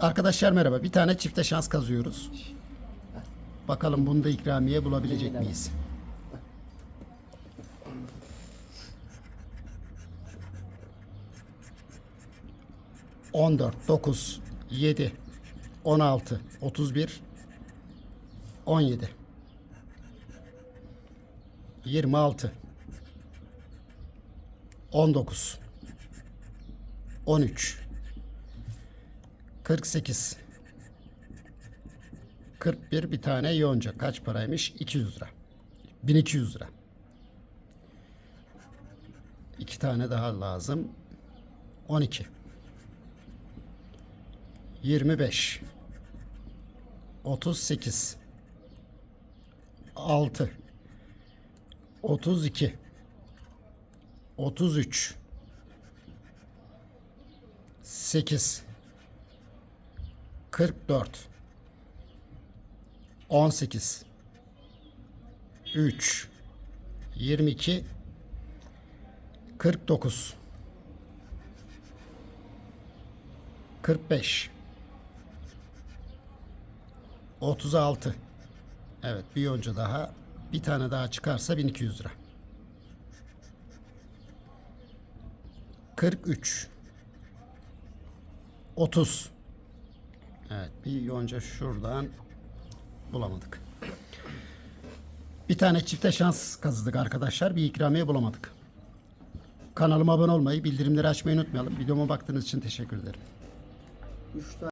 Arkadaşlar merhaba. Bir tane çifte şans kazıyoruz. Bakalım bunda ikramiye bulabilecek miyiz? On dört, dokuz, yedi, on altı, otuz bir, on yedi, yirmi altı, on dokuz, on üç, 48 41 bir tane yonca. Kaç paraymış? 200 lira. 1200 lira. İki tane daha lazım. 12 25 38 6 32 33 8 44 18 3 22 49 45 36 Evet bir yonca daha. Bir tane daha çıkarsa 1200 lira. 43 30 Evet bir yonca şuradan bulamadık. Bir tane çifte şans kazıdık arkadaşlar. Bir ikramiye bulamadık. Kanalıma abone olmayı, bildirimleri açmayı unutmayalım. Videoma baktığınız için teşekkür ederim. Üç tane